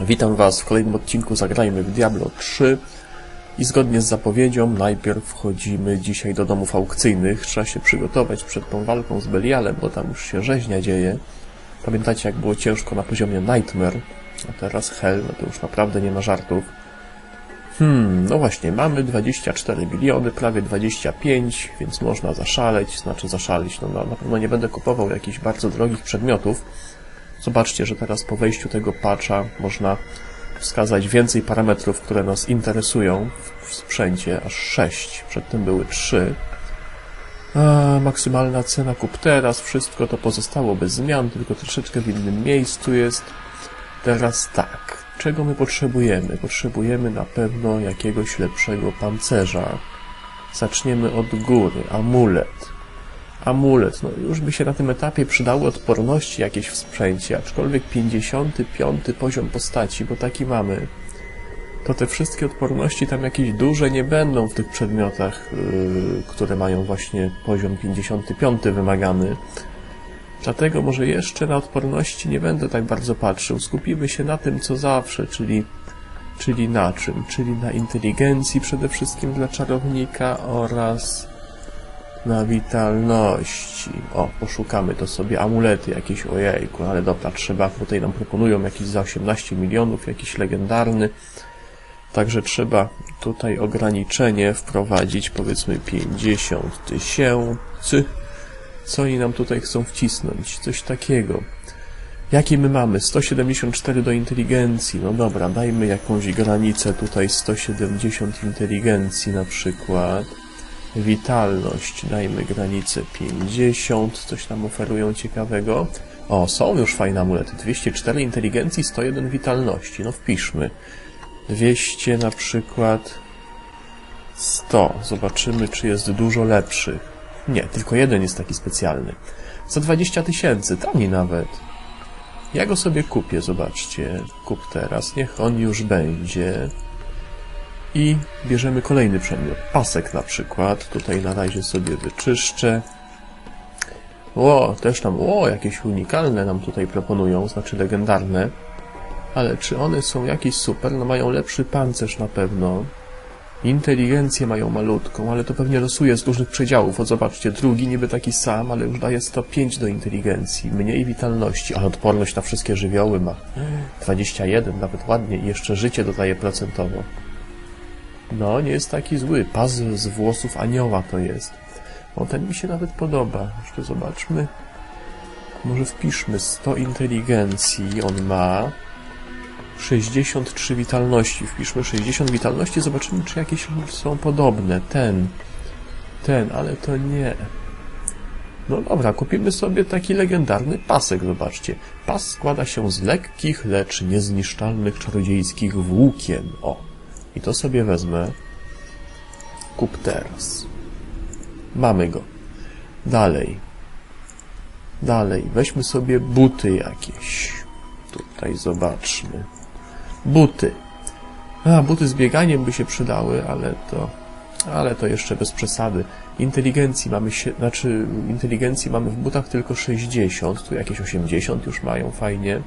Witam Was w kolejnym odcinku Zagrajmy w Diablo 3 i zgodnie z zapowiedzią najpierw wchodzimy dzisiaj do domów aukcyjnych. Trzeba się przygotować przed tą walką z Belialem, bo tam już się rzeźnia dzieje. Pamiętacie jak było ciężko na poziomie Nightmare, a teraz Hell, no to już naprawdę nie ma żartów. Hmm, no właśnie, mamy 24 biliony, prawie 25, więc można zaszaleć, znaczy zaszaleć, no na na pewno nie będę kupował jakichś bardzo drogich przedmiotów. Zobaczcie, że teraz po wejściu tego patcha można wskazać więcej parametrów, które nas interesują w sprzęcie, aż 6, przedtem były 3. A, maksymalna cena kup teraz, wszystko to pozostało bez zmian, tylko troszeczkę w innym miejscu jest. Teraz tak, czego my potrzebujemy? Potrzebujemy na pewno jakiegoś lepszego pancerza. Zaczniemy od góry, amulet. Amulet, no już by się na tym etapie przydały odporności jakieś w sprzęcie, aczkolwiek 55 poziom postaci, bo taki mamy, to te wszystkie odporności tam jakieś duże nie będą w tych przedmiotach, yy, które mają właśnie poziom 55 wymagany. Dlatego może jeszcze na odporności nie będę tak bardzo patrzył. Skupimy się na tym, co zawsze, czyli, czyli na czym? Czyli na inteligencji przede wszystkim dla czarownika oraz na witalności. O, poszukamy to sobie. Amulety jakieś, ojejku, ale dobra, trzeba. Tutaj nam proponują jakiś za 18 milionów, jakiś legendarny. Także trzeba tutaj ograniczenie wprowadzić, powiedzmy 50 tysięcy. Co oni nam tutaj chcą wcisnąć? Coś takiego. Jakie my mamy? 174 do inteligencji. No dobra, dajmy jakąś granicę tutaj 170 inteligencji na przykład. Witalność, dajmy granicę 50. Coś nam oferują ciekawego. O, są już fajne amulety. 204 inteligencji, 101 witalności. No wpiszmy. 200 na przykład 100. Zobaczymy, czy jest dużo lepszych. Nie, tylko jeden jest taki specjalny. Za 20 tysięcy, tani nawet. Ja go sobie kupię, zobaczcie. Kup teraz, niech on już będzie. I bierzemy kolejny przedmiot. Pasek na przykład. Tutaj na razie sobie wyczyszczę. O, też tam, o, jakieś unikalne nam tutaj proponują, znaczy legendarne. Ale czy one są jakieś super? No mają lepszy pancerz na pewno. Inteligencję mają malutką, ale to pewnie losuje z różnych przedziałów. O, zobaczcie, drugi niby taki sam, ale już daje 105 do inteligencji, mniej witalności, ale odporność na wszystkie żywioły ma. 21, nawet ładnie i jeszcze życie dodaje procentowo. No, nie jest taki zły. Pas z włosów anioła to jest. O, ten mi się nawet podoba. Jeszcze zobaczmy. Może wpiszmy 100 inteligencji. On ma 63 witalności. Wpiszmy 60 witalności. Zobaczymy, czy jakieś są podobne. Ten. Ten, ale to nie. No dobra, kupimy sobie taki legendarny pasek, zobaczcie. Pas składa się z lekkich, lecz niezniszczalnych czarodziejskich włókien. O, i to sobie wezmę. Kup teraz. Mamy go. Dalej. Dalej. Weźmy sobie buty jakieś. Tutaj zobaczmy. Buty. A, buty z bieganiem by się przydały, ale to... Ale to jeszcze bez przesady. Inteligencji mamy się, znaczy inteligencji mamy w butach tylko 60, tu jakieś 80 już mają, fajnie.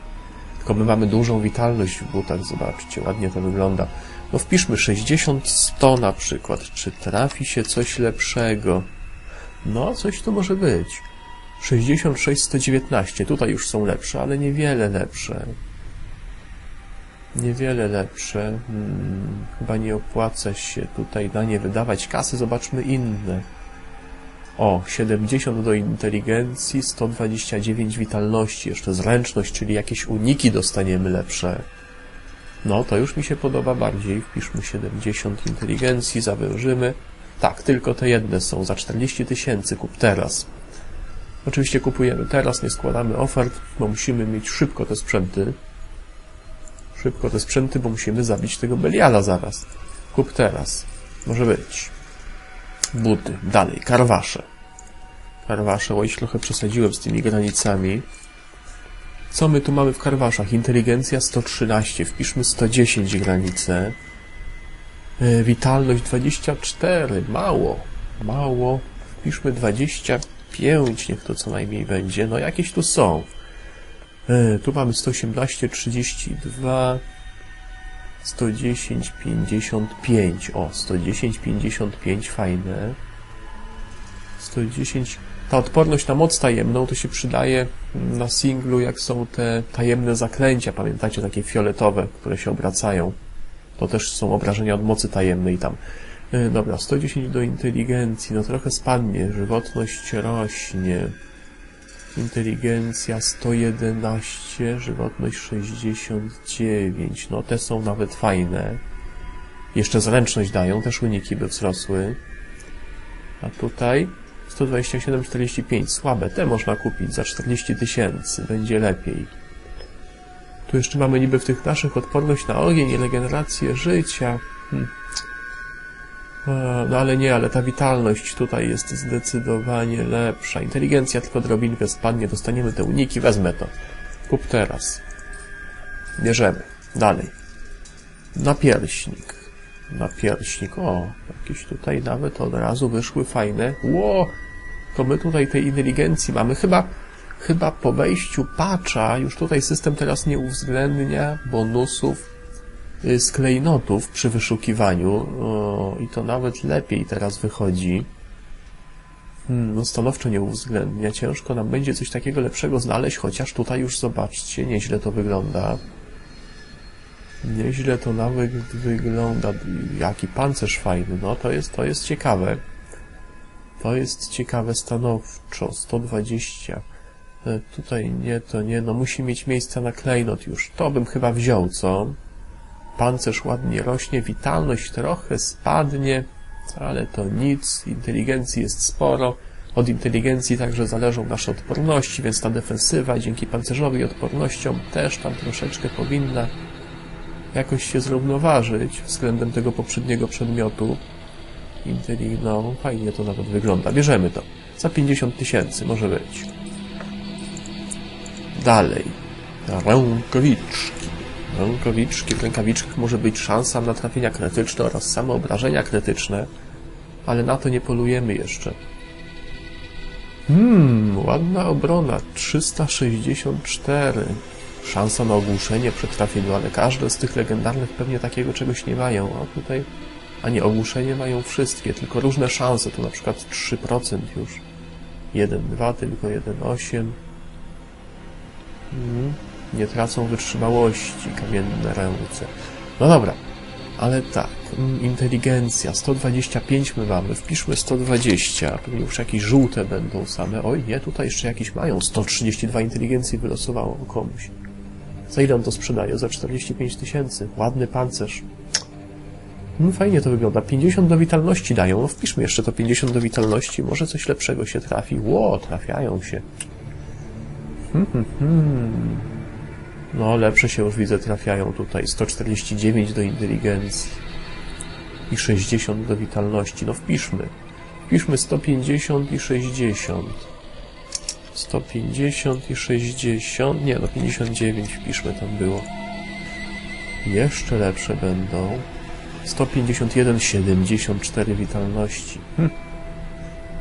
Tylko my mamy dużą witalność w butach, zobaczcie, ładnie to wygląda. No wpiszmy 60-100 na przykład. Czy trafi się coś lepszego? No, coś tu może być. 66-119. Tutaj już są lepsze, ale niewiele lepsze. Niewiele lepsze. Hmm, chyba nie opłaca się tutaj na nie wydawać kasy. Zobaczmy inne. O, 70 do inteligencji, 129 witalności, jeszcze zręczność, czyli jakieś uniki dostaniemy lepsze. No, to już mi się podoba bardziej. Wpiszmy 70 inteligencji, zawężymy. Tak, tylko te jedne są. Za 40 tysięcy kup teraz. Oczywiście kupujemy teraz, nie składamy ofert, bo musimy mieć szybko te sprzęty. Szybko te sprzęty, bo musimy zabić tego Beliala zaraz. Kup teraz. Może być. Buty. Dalej. Karwasze. Karwasze. Oj, trochę przesadziłem z tymi granicami. Co my tu mamy w karwaszach? Inteligencja 113, wpiszmy 110 granice. E, Witalność 24, mało, mało. Wpiszmy 25, niech to co najmniej będzie. No jakieś tu są. E, Tu mamy 118, 32. 110, 55. O, 110, 55, fajne. 110. Ta odporność na moc tajemną to się przydaje na singlu, jak są te tajemne zaklęcia. Pamiętacie, takie fioletowe, które się obracają. To też są obrażenia od mocy tajemnej tam. Yy, Dobra, 110 do inteligencji. No trochę spadnie. Żywotność rośnie. Inteligencja 111, żywotność 69. No te są nawet fajne. Jeszcze zręczność dają, też uniki by wzrosły. A tutaj 127, 45. Słabe, te można kupić za 40 tysięcy, będzie lepiej. Tu jeszcze mamy niby w tych naszych odporność na ogień i regenerację życia. Hm. No ale nie, ale ta witalność tutaj jest zdecydowanie lepsza. Inteligencja tylko drobinkę spadnie, dostaniemy te uniki, wezmę to. Kup teraz. Bierzemy. Dalej. Napierśnik. Napierśnik. O, jakieś tutaj nawet od razu wyszły fajne. Ło! To my tutaj tej inteligencji mamy. Chyba, chyba po wejściu patcha już tutaj system teraz nie uwzględnia bonusów y, z klejnotów przy wyszukiwaniu o, i to nawet lepiej teraz wychodzi. Hmm, no stanowczo nie uwzględnia. Ciężko nam będzie coś takiego lepszego znaleźć, chociaż tutaj już zobaczcie, nieźle to wygląda. Nieźle to nawet wygląda. Jaki pancerz fajny. No to jest, to jest ciekawe. To jest ciekawe stanowczo. 120. E, Tutaj nie, to nie. No musi mieć miejsce na klejnot już. To bym chyba wziął, co? Pancerz ładnie rośnie, witalność trochę spadnie, ale to nic. Inteligencji jest sporo. Od inteligencji także zależą nasze odporności, więc ta defensywa dzięki pancerzowi i odpornościom też tam troszeczkę powinna jakoś się zrównoważyć względem tego poprzedniego przedmiotu. Inteli, no fajnie to nawet wygląda. Bierzemy to. Za 50 tysięcy może być. Dalej. Rękawiczki. Rękawiczki. W może być szansa na trafienia krytyczne oraz same obrażenia krytyczne, ale na to nie polujemy jeszcze. Hmm, ładna obrona. 364. Szansa na ogłuszenie przy trafieniu, ale każde z tych legendarnych pewnie takiego czegoś nie mają. A tutaj, a nie, ogłuszenie mają wszystkie, tylko różne szanse. Tu na przykład 3% już. 1,2, tylko 1,8. Mhm. Nie tracą wytrzymałości kamienne ręce. No dobra, ale tak, mm, inteligencja, 125 my mamy, wpiszmy 120, pewnie już jakieś żółte będą same. Oj, nie, tutaj jeszcze jakieś mają, 132 inteligencji wylosowało komuś. Za ile on to sprzedaje? Za 45 tysięcy. Ładny pancerz. No fajnie to wygląda. 50 do witalności dają. No wpiszmy jeszcze to 50 do witalności. Może coś lepszego się trafi. Ło, trafiają się. Hmm, hmm, hmm. No, lepsze się już widzę trafiają tutaj. 149 do inteligencji. I 60 do witalności. No wpiszmy. Wpiszmy 150 i 60. 150 i 60. Nie, no 59 wpiszmy tam było. Jeszcze lepsze będą. 151, 74 witalności. Hm.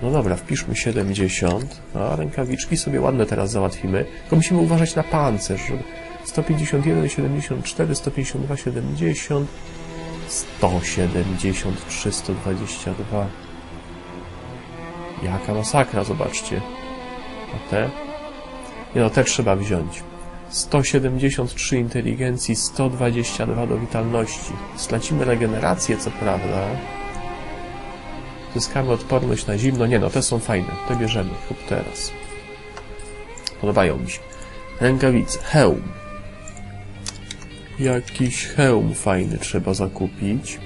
No dobra, wpiszmy 70. A rękawiczki sobie ładne teraz załatwimy. Tylko musimy uważać na pancerz. Żeby 151, 74, 152, 70. 173, 122. Jaka masakra, zobaczcie. A te? Nie no, te trzeba wziąć. 173 inteligencji, 122 do witalności. Stracimy regenerację, co prawda. Zyskamy odporność na zimno. Nie no, te są fajne. Te bierzemy. Chop teraz. Podobają mi się. Rękawice. Hełm. Jakiś hełm fajny trzeba zakupić.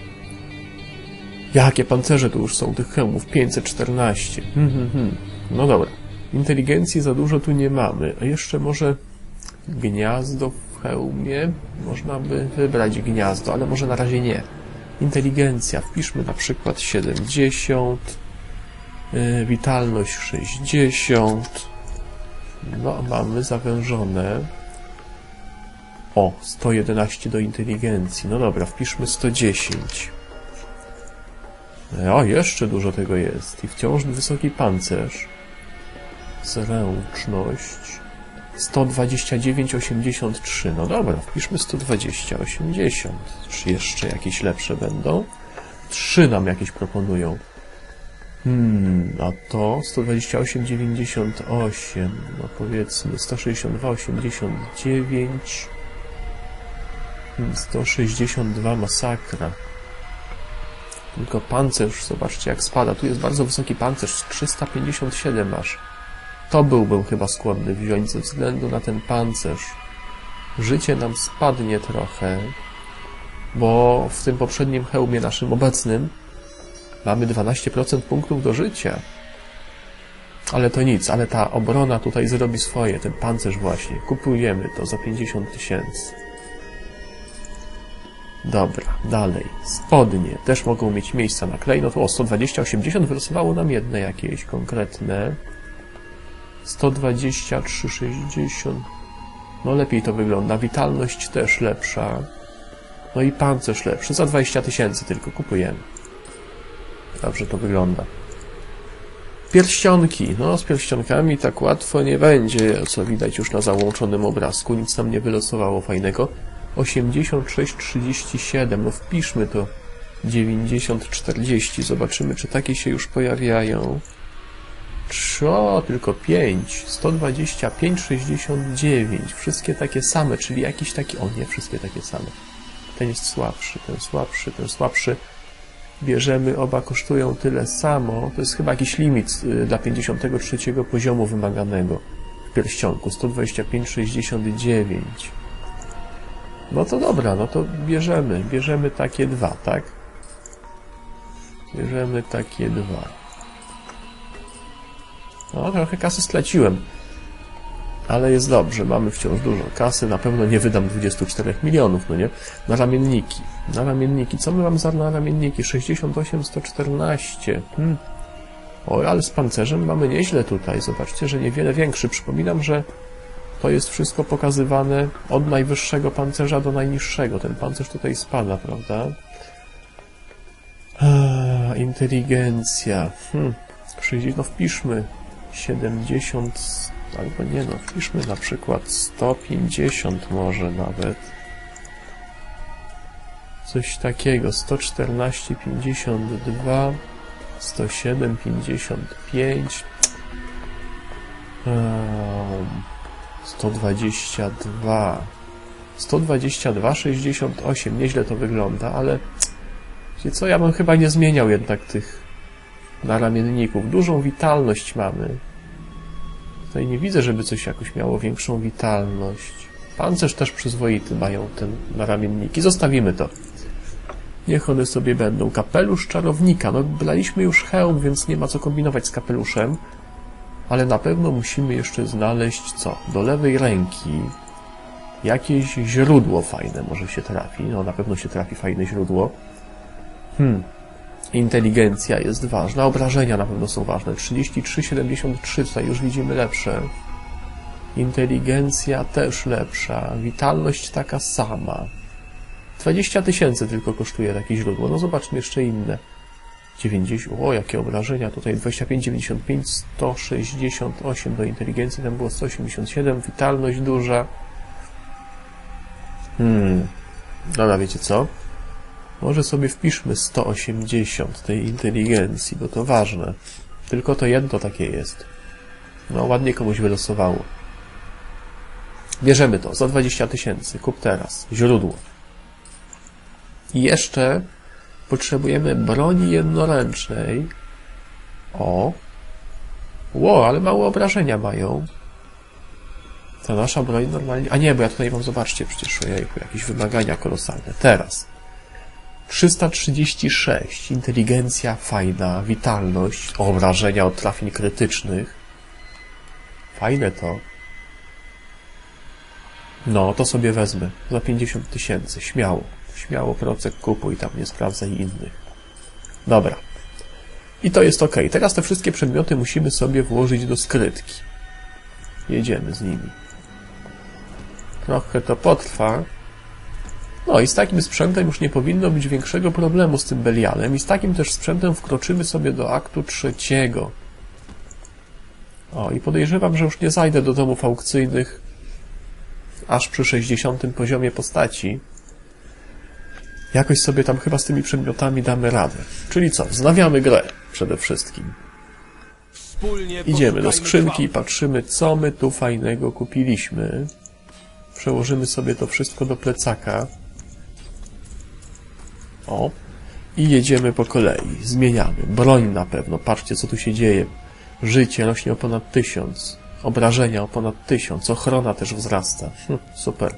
Jakie pancerze tu już są tych hełmów? 514. Hmm, hmm, hmm. No dobra. Inteligencji za dużo tu nie mamy. A jeszcze może gniazdo w hełmie? Można by wybrać gniazdo, ale może na razie nie. Inteligencja. Wpiszmy na przykład 70. Yy, witalność 60. No, mamy zawężone. O, 111 do inteligencji. No dobra, wpiszmy 110. O, jeszcze dużo tego jest. I wciąż wysoki pancerz. Zręczność. 129,83. No dobra, wpiszmy 120,80. Czy jeszcze jakieś lepsze będą? Trzy nam jakieś proponują. Hmm, a to 128,98. No powiedzmy 162,89. Hmm, 162 masakra. Tylko pancerz, zobaczcie jak spada. Tu jest bardzo wysoki pancerz, 357 masz. To byłbym chyba skłonny wziąć ze względu na ten pancerz. Życie nam spadnie trochę, bo w tym poprzednim hełmie naszym obecnym mamy 12% punktów do życia. Ale to nic, ale ta obrona tutaj zrobi swoje, ten pancerz właśnie. Kupujemy to za 50 tysięcy. Dobra, dalej. Spodnie też mogą mieć miejsca na klej. No to o 120, 80 wylosowało nam jedne jakieś konkretne. 123, 60. No lepiej to wygląda. Witalność też lepsza. No i pancerz lepszy. Za 20 tysięcy tylko kupujemy. Dobrze to wygląda. Pierścionki. No, z pierścionkami tak łatwo nie będzie, co widać już na załączonym obrazku. Nic nam nie wylosowało fajnego. 86,37. No wpiszmy to. 90,40. Zobaczymy, czy takie się już pojawiają. O, tylko 5. 125,69. Wszystkie takie same, czyli jakiś taki... O nie, wszystkie takie same. Ten jest słabszy, ten słabszy, ten słabszy. Bierzemy, oba kosztują tyle samo. To jest chyba jakiś limit y, dla 53 poziomu wymaganego w pierścionku. 125,69. No to dobra, no to bierzemy. Bierzemy takie dwa, tak? Bierzemy takie dwa. No, trochę kasy straciłem. Ale jest dobrze, mamy wciąż dużo kasy, na pewno nie wydam 24 milionów, no nie? Na ramienniki. Na ramienniki. Co my mamy za na ramienniki? 68, 114. Hmm. Oj, ale z pancerzem mamy nieźle tutaj. Zobaczcie, że niewiele większy. Przypominam, że to jest wszystko pokazywane od najwyższego pancerza do najniższego. Ten pancerz tutaj spada, prawda? Inteligencja. Hmm. 60, no wpiszmy 70, albo nie no, wpiszmy na przykład 150 może nawet. Coś takiego, 114, 52, 107, 55, um, 122, 122, 68, nieźle to wygląda, ale wiecie co, ja bym chyba nie zmieniał jednak tych na ramienników. Dużą witalność mamy. Tutaj nie widzę, żeby coś jakoś miało większą witalność. Pancerz też przyzwoity mają ten naramienniki. Zostawimy to. Niech one sobie będą. Kapelusz czarownika. No, braliśmy już hełm, więc nie ma co kombinować z kapeluszem. Ale na pewno musimy jeszcze znaleźć co? Do lewej ręki jakieś źródło fajne może się trafi. No, na pewno się trafi fajne źródło. Hmm. Inteligencja jest ważna, obrażenia na pewno są ważne. 33,73 tutaj już widzimy lepsze. Inteligencja też lepsza. Witalność taka sama. 20 tysięcy tylko kosztuje takie źródło. No zobaczmy jeszcze inne. 90, o jakie obrażenia tutaj 25, 95, 168 do inteligencji, tam było 187, witalność duża. Hmm, dobra, wiecie co? Może sobie wpiszmy 180 tej inteligencji, bo to ważne. Tylko to jedno takie jest. No, ładnie komuś wylosowało. Bierzemy to za 20 tysięcy. Kup teraz. Źródło. I jeszcze potrzebujemy broni jednoręcznej. O. Ło, ale mało obrażenia mają. Ta nasza broń normalnie... A nie, bo ja tutaj mam, zobaczcie, przecież ojejku, jakieś wymagania kolosalne. Teraz. 336. Inteligencja fajna, witalność, obrażenia od trafień krytycznych. Fajne to. No, to sobie wezmę. Za 50 tysięcy. Śmiało. Śmiało procek kupuj, tam nie sprawdzaj innych. Dobra. I to jest ok. Teraz te wszystkie przedmioty musimy sobie włożyć do skrytki. Jedziemy z nimi. Trochę to potrwa, no i z takim sprzętem już nie powinno być większego problemu z tym Belialem i z takim też sprzętem wkroczymy sobie do aktu trzeciego. O, i podejrzewam, że już nie zajdę do domów aukcyjnych aż przy 60 poziomie postaci. Jakoś sobie tam chyba z tymi przedmiotami damy radę. Czyli co? Wznawiamy grę przede wszystkim. Idziemy do skrzynki i patrzymy, co my tu fajnego kupiliśmy. Przełożymy sobie to wszystko do plecaka. O. I jedziemy po kolei. Zmieniamy. Broń na pewno. Patrzcie, co tu się dzieje. Życie rośnie o ponad tysiąc. Obrażenia o ponad tysiąc. Ochrona też wzrasta. Hm, super.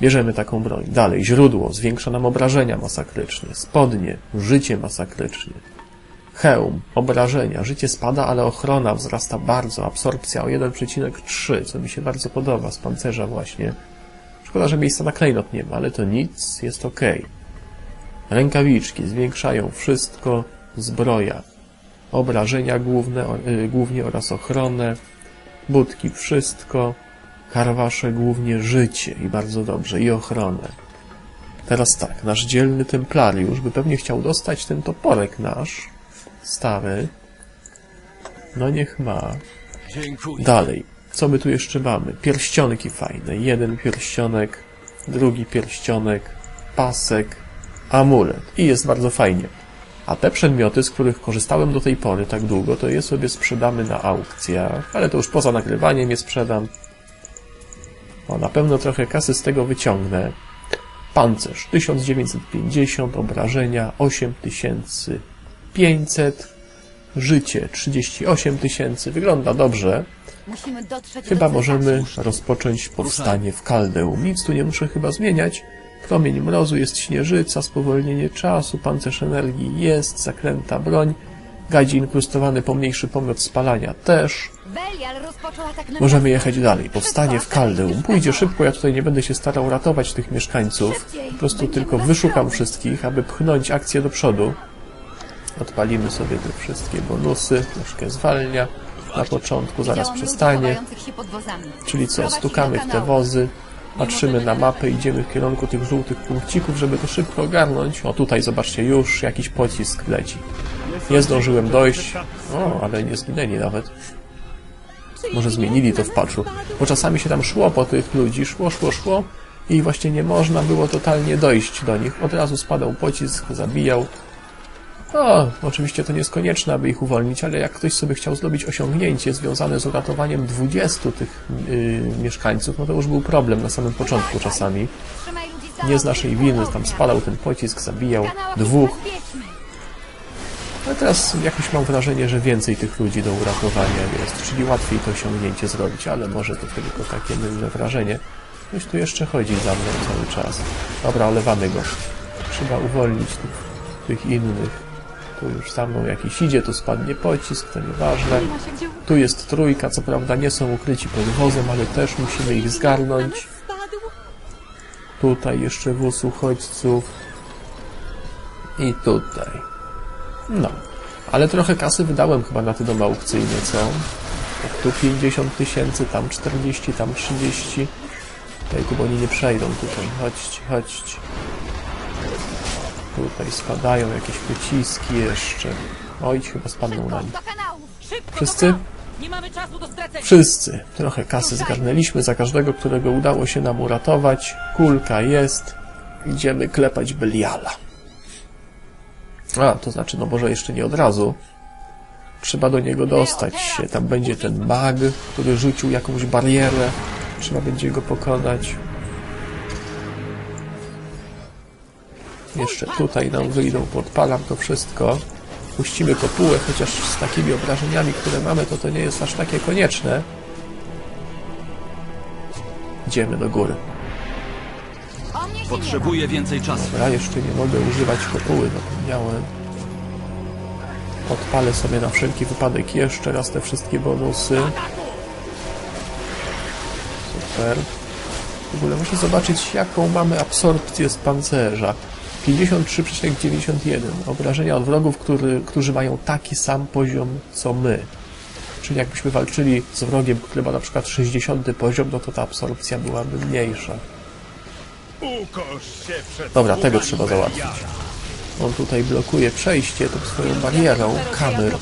Bierzemy taką broń. Dalej. Źródło. Zwiększa nam obrażenia masakrycznie. Spodnie. Życie masakrycznie. Hełm, obrażenia, życie spada, ale ochrona wzrasta bardzo, absorpcja o 1,3, co mi się bardzo podoba, z pancerza właśnie. Szkoda, że miejsca na klejnot nie ma, ale to nic, jest ok. Rękawiczki zwiększają wszystko, zbroja, obrażenia główne, y, głównie oraz ochronę, budki wszystko, karwasze głównie życie i bardzo dobrze, i ochronę. Teraz tak, nasz dzielny templariusz by pewnie chciał dostać ten toporek nasz, stary. No niech ma. Dalej. Co my tu jeszcze mamy? Pierścionki fajne. Jeden pierścionek, drugi pierścionek, pasek, amulet. I jest bardzo fajnie. A te przedmioty, z których korzystałem do tej pory tak długo, to je sobie sprzedamy na aukcjach. Ale to już poza nagrywaniem je sprzedam. O, na pewno trochę kasy z tego wyciągnę. Pancerz 1950, obrażenia 8500, życie 38 tysięcy. Wygląda dobrze. Chyba możemy rozpocząć powstanie w Kaldeum. Nic tu nie muszę chyba zmieniać. Promień mrozu jest śnieżyca, spowolnienie czasu, pancerz energii jest, zaklęta broń, gadzi inkrustowany pomniejszy pomiot spalania też. Na Możemy jechać dalej. Powstanie w Kaldeum. Pójdzie szybko, ja tutaj nie będę się starał ratować tych mieszkańców. Po prostu tylko wyszukam wszystkich, aby pchnąć akcję do przodu. Odpalimy sobie te wszystkie bonusy. Troszkę zwalnia na początku, zaraz przestanie. Czyli co, stukamy w te wozy, patrzymy na mapę, idziemy w kierunku tych żółtych punkcików, żeby to szybko ogarnąć. O, tutaj zobaczcie, już jakiś pocisk leci. Nie zdążyłem dojść. O, ale nie zginęli nawet. Może zmienili to w patchu. Bo czasami się tam szło po tych ludzi, szło, szło, szło i właśnie nie można było totalnie dojść do nich. Od razu spadał pocisk, zabijał. O, oczywiście to nie jest konieczne, aby ich uwolnić, ale jak ktoś sobie chciał zrobić osiągnięcie związane z uratowaniem 20 tych yy, mieszkańców, no to już był problem na samym początku czasami. Nie z naszej winy, tam spadał ten pocisk, zabijał dwóch. Ale teraz jakoś mam wrażenie, że więcej tych ludzi do uratowania jest, czyli łatwiej to osiągnięcie zrobić, ale może to tylko takie mylne wrażenie. Ktoś tu jeszcze chodzi za mną cały czas. Dobra, olewamy go. Trzeba uwolnić tych, tych innych. Tu już za mną jakiś idzie, tu spadnie pocisk, to nieważne. Tu jest trójka, co prawda nie są ukryci pod wozem, ale też musimy ich zgarnąć. Tutaj jeszcze wóz uchodźców. I tutaj. No. Ale trochę kasy wydałem chyba na te domy aukcyjne, co? Tu 50 tysięcy, tam 40, tam 30. Jejku, bo oni nie przejdą tutaj. Chodźcie, chodźcie. Tutaj spadają jakieś pociski jeszcze. Oj, chyba spadną na nich. Do kanału. Szybko Wszyscy? do pracy. Nie mamy czasu do stracenia. Wszyscy. Trochę kasy zgarnęliśmy za każdego, którego udało się nam uratować. Kulka jest. Idziemy klepać Beliala. A, to znaczy, no może jeszcze nie od razu. Trzeba do niego dostać się. Tam będzie ten mag, który rzucił jakąś barierę. Trzeba będzie go pokonać. Jeszcze tutaj nam wyjdą, podpalam to wszystko. Puścimy kopułę, chociaż z takimi obrażeniami, które mamy, to to nie jest aż takie konieczne. Idziemy do góry. Potrzebuję więcej czasu. Dobra, jeszcze nie mogę używać kopuły, zapomniałem. Odpalę sobie na wszelki wypadek jeszcze raz te wszystkie bonusy. Super. W ogóle muszę zobaczyć, jaką mamy absorpcję z pancerza. 53,91. Obrażenia od wrogów, który, którzy mają taki sam poziom co my. Czyli jakbyśmy walczyli z wrogiem, który ma na przykład 60 poziom, no to ta absorpcja byłaby mniejsza. Dobra, tego trzeba załatwić. On tutaj blokuje przejście tą swoją barierą. Kamer.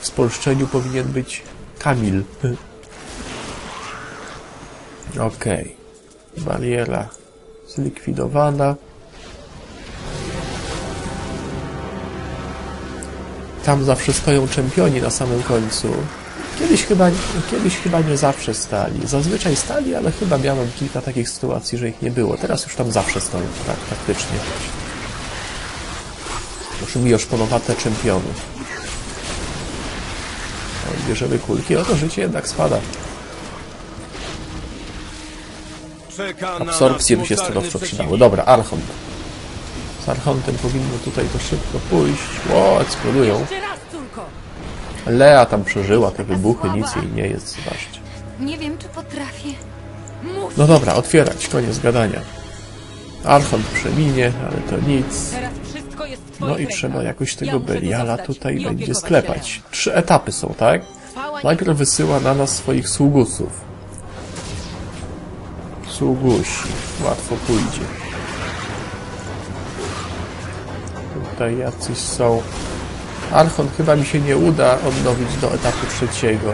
W spolszczeniu powinien być Kamil. Okej. Bariera zlikwidowana. Tam zawsze stoją czempioni na samym końcu. Kiedyś chyba, kiedyś chyba nie zawsze stali. Zazwyczaj stali, ale chyba miałem kilka takich sytuacji, że ich nie było. Teraz już tam zawsze stoją, tak, faktycznie. Musimy już ponowate czempiony. O, bierzemy kulki, oto życie jednak spada. Absorpcje by się stanowczo przydały. Dobra, Archont. Z Archontem powinno tutaj to szybko pójść. Ło, eksplodują. Lea tam przeżyła te wybuchy, nic jej nie jest, zobaczcie. Nie wiem, czy potrafię. No dobra, otwierać, koniec gadania. Archont przeminie, ale to nic. No i trzeba jakoś Ja tego Beliala tutaj będzie sklepać. Trzy etapy są, tak? Najpierw wysyła na nas swoich sługusów. Sługusi. Łatwo pójdzie. Tutaj jacyś są. Archon chyba mi się nie uda odnowić do etapu trzeciego.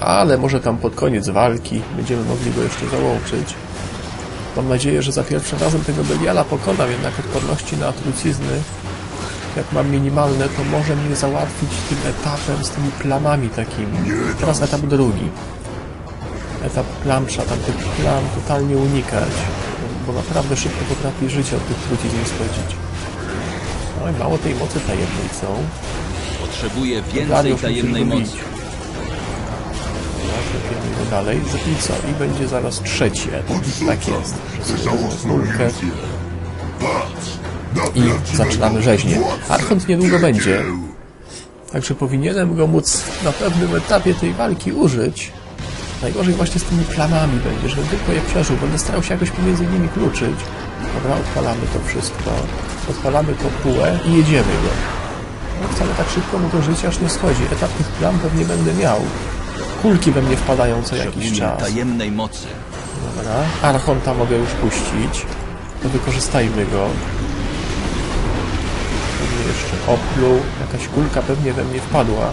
Ale może tam pod koniec walki będziemy mogli go jeszcze załączyć. Mam nadzieję, że za pierwszym razem tego Beliala pokonam, jednak odporności na trucizny jak mam minimalne, to może mnie załatwić tym etapem z tymi plamami takimi. Teraz etap drugi. Etap plam, trzeba tam tych plam totalnie unikać, bo naprawdę szybko potrafi życie od tych trucizn schodzić. No i mało tej mocy tajemnej są. Potrzebuję więcej tajemnej mocy. go dalej. I co? I będzie zaraz trzeci etap. Tak jest. Kulkę. I zaczynamy rzeźnię. Archont niedługo będzie. Także powinienem go móc na pewnym etapie tej walki użyć. Najgorzej właśnie z tymi plamami będzie, żebym tylko je przeżył. Będę starał się jakoś pomiędzy nimi kluczyć. Dobra, odpalamy to wszystko. Odpalamy to pułę i jedziemy go. No wcale tak szybko mu to życie aż nie schodzi. Etap tych plam pewnie będę miał. Kulki we mnie wpadają co jakiś czas. tajemnej mocy. Dobra. Archonta mogę już puścić. To wykorzystajmy go. Pewnie jeszcze opluł. Jakaś kulka pewnie we mnie wpadła.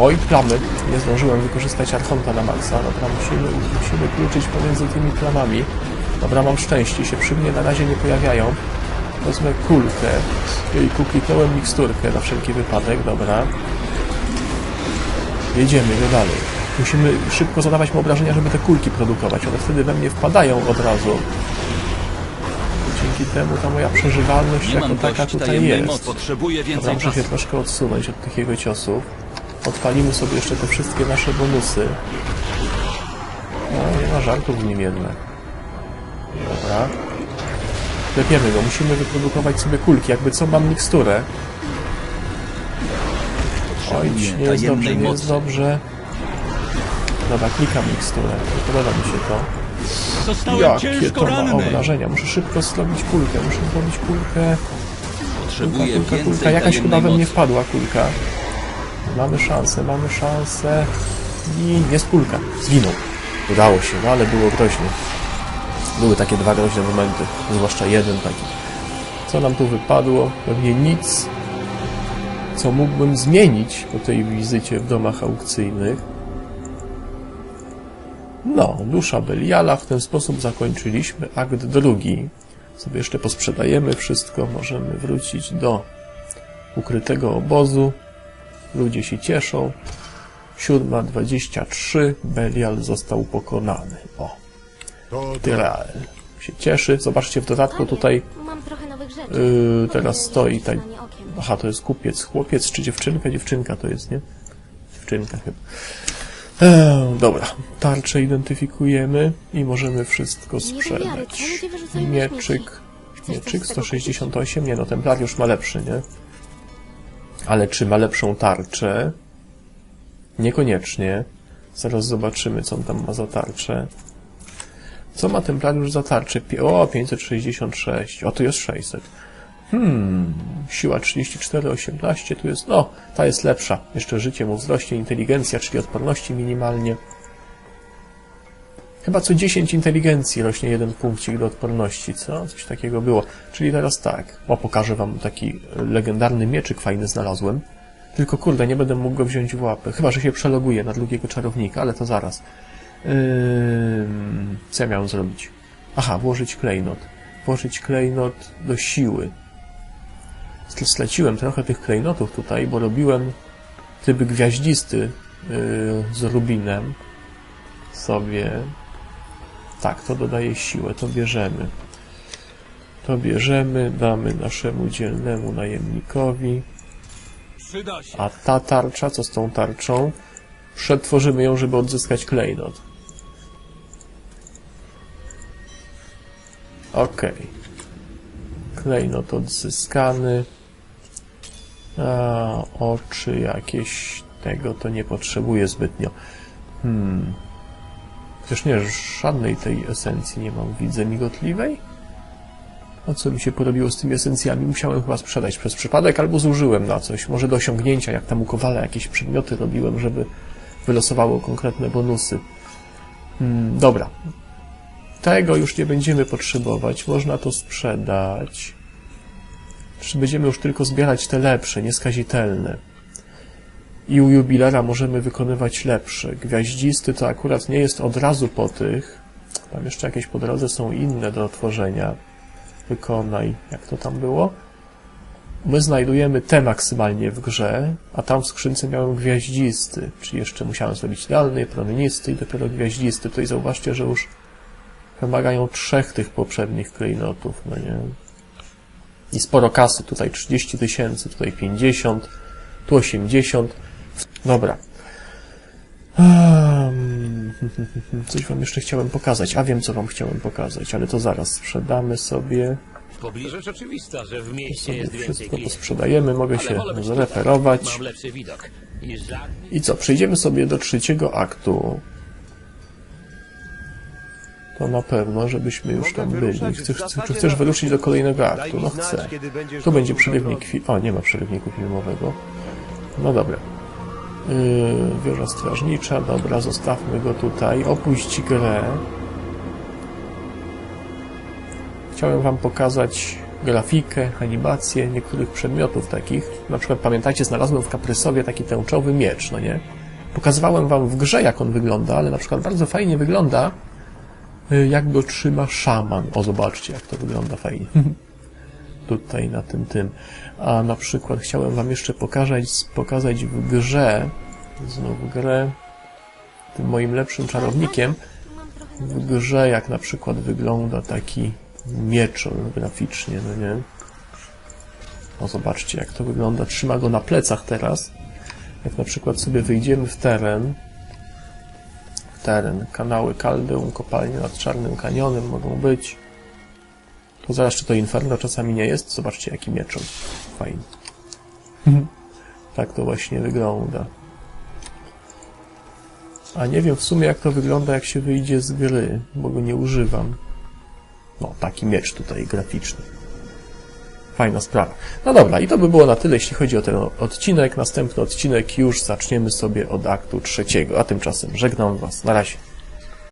Oj, plamy. Nie zdążyłem wykorzystać Archonta na maksa. Dobra, musimy, musimy kluczyć pomiędzy tymi plamami. Dobra, mam szczęście. Się przy mnie na razie nie pojawiają. Wezmę kulkę. I kliknąłem miksturkę na wszelki wypadek. Dobra. Jedziemy go dalej. Musimy szybko zadawać mu obrażenia, żeby te kulki produkować. One wtedy we mnie wpadają od razu. Dzięki temu ta moja przeżywalność jako taka tutaj jest. mocy. Potrzebuję Dobra, więcej muszę się troszkę odsunąć od tych jego ciosów. Odpalimy sobie jeszcze te wszystkie nasze bonusy. No, nie ma żartów z nim jednak. Dobra. Klepiemy go. Musimy wyprodukować sobie kulki. Jakby co, mam miksturę. Oj, nie jest dobrze, nie jest dobrze. Dobra, klikam miksturę. Nie podoba mi się to. Zostałem Jakie to ma obrażenia. Muszę szybko zrobić kulkę. Muszę zrobić kulkę. Kulka, Potrzebuję kulka, kulka. więcej Jakaś chyba we mnie wpadła kulka. Mamy szansę, mamy szansę. I jest kulka. Zginął. Udało się, no ale było groźnie. Były takie dwa groźne momenty. Zwłaszcza jeden taki. Co nam tu wypadło? Pewnie nic, co mógłbym zmienić po tej wizycie w domach aukcyjnych. No, dusza Beliala. W ten sposób zakończyliśmy akt drugi. Sobie jeszcze posprzedajemy wszystko. Możemy wrócić do ukrytego obozu. Ludzie się cieszą. Siódma dwadzieścia trzy. Belial został pokonany. O, To Tyrael się cieszy. Zobaczcie w dodatku tutaj Mam trochę nowych rzeczy. Yy, teraz stoi tak. okiem. Aha, to jest kupiec. Chłopiec czy dziewczynka? Dziewczynka to jest, nie? Dziewczynka chyba. Eee, dobra, tarczę identyfikujemy i możemy wszystko sprzedać. Mieczyk. Mieczyk coś z tego 168. Nie no, templariusz ma lepszy, nie? Ale czy ma lepszą tarczę? Niekoniecznie. Zaraz zobaczymy, co on tam ma za tarczę. Co ma templariusz za tarczę? O, 566. O, tu jest 600. Hmm, siła 34, 18, tu jest, no, ta jest lepsza. Jeszcze życie mu wzrośnie, inteligencja, czyli odporności minimalnie. Chyba co 10 inteligencji rośnie jeden punkcik do odporności, co? Coś takiego było. Czyli teraz tak. O, pokażę wam taki legendarny mieczyk fajny znalazłem. Tylko kurde, nie będę mógł go wziąć w łapę. Chyba, że się przeloguję na drugiego czarownika, ale to zaraz. Ym, co ja miałem zrobić? Aha, włożyć klejnot. Włożyć klejnot do siły. Sleciłem trochę tych klejnotów tutaj, bo robiłem tryb gwiaździsty yy, z rubinem sobie. Tak, to dodaje siłę, to bierzemy. To bierzemy, damy naszemu dzielnemu najemnikowi. A ta tarcza, co z tą tarczą? Przetworzymy ją, żeby odzyskać klejnot. Okej. Klejnot odzyskany. A, oczy jakieś tego to nie potrzebuję zbytnio. Hmm. Chociaż nie, żadnej tej esencji nie mam. Widzę migotliwej? A co mi się porobiło z tymi esencjami? Musiałem chyba sprzedać przez przypadek, albo zużyłem na coś. Może do osiągnięcia, jak tam u Kowala jakieś przedmioty robiłem, żeby wylosowało konkretne bonusy. Hmm, dobra. Tego już nie będziemy potrzebować. Można to sprzedać. Czy będziemy już tylko zbierać te lepsze, nieskazitelne. I u jubilera możemy wykonywać lepsze. Gwiaździsty to akurat nie jest od razu po tych. Tam jeszcze jakieś po drodze są inne do otworzenia wykonaj, jak to tam było. My znajdujemy te maksymalnie w grze, a tam w skrzynce miałem gwiaździsty, czyli jeszcze musiałem zrobić idealny, promienisty i dopiero gwiaździsty. Tutaj zauważcie, że już wymagają trzech tych poprzednich klejnotów, no nie? I sporo kasy, tutaj 30 tysięcy, tutaj 50, tu 80. Dobra. Um, coś wam jeszcze chciałem pokazać, a wiem co wam chciałem pokazać, ale to zaraz sprzedamy sobie, Rzecz oczywista, że w mieście jest więcej wszystko posprzedajemy, mogę się zreferować. Mam lepszy widok. I żadnych I co, przejdziemy sobie do trzeciego aktu. To na pewno, żebyśmy już tam byli. Chcesz, czy chcesz wyruszyć do kolejnego aktu? No chcę. Tu będzie przerywnik fi... O, nie ma przerywniku filmowego. No dobra. Yy, wieża strażnicza, dobra, zostawmy go tutaj. Opuść grę. Chciałem wam pokazać grafikę, animację niektórych przedmiotów takich. Na przykład pamiętacie, znalazłem w Kaprysowie taki tęczowy miecz, no nie? Pokazywałem wam w grze, jak on wygląda, ale na przykład bardzo fajnie wygląda, y, jak go trzyma szaman. O, zobaczcie, jak to wygląda fajnie. Tutaj na tym tym. A na przykład chciałem wam jeszcze pokazać, pokazać w grze, znowu grę, tym moim lepszym czarownikiem, w grze, jak na przykład wygląda taki mieczol graficznie, no nie? No zobaczcie, jak to wygląda. Trzyma go na plecach teraz. Jak na przykład sobie wyjdziemy w teren, w teren, kanały Kaldeum, kopalnie nad Czarnym Kanionem mogą być. Zaraz, czy to Inferno czasami nie jest? Zobaczcie, jaki mieczol. Fajny. tak to właśnie wygląda. A nie wiem w sumie jak to wygląda jak się wyjdzie z gry, bo go nie używam. No, taki miecz tutaj graficzny. Fajna sprawa. No dobra, i to by było na tyle, jeśli chodzi o ten odcinek. Następny odcinek już zaczniemy sobie od aktu trzeciego, a tymczasem żegnam Was. Na razie.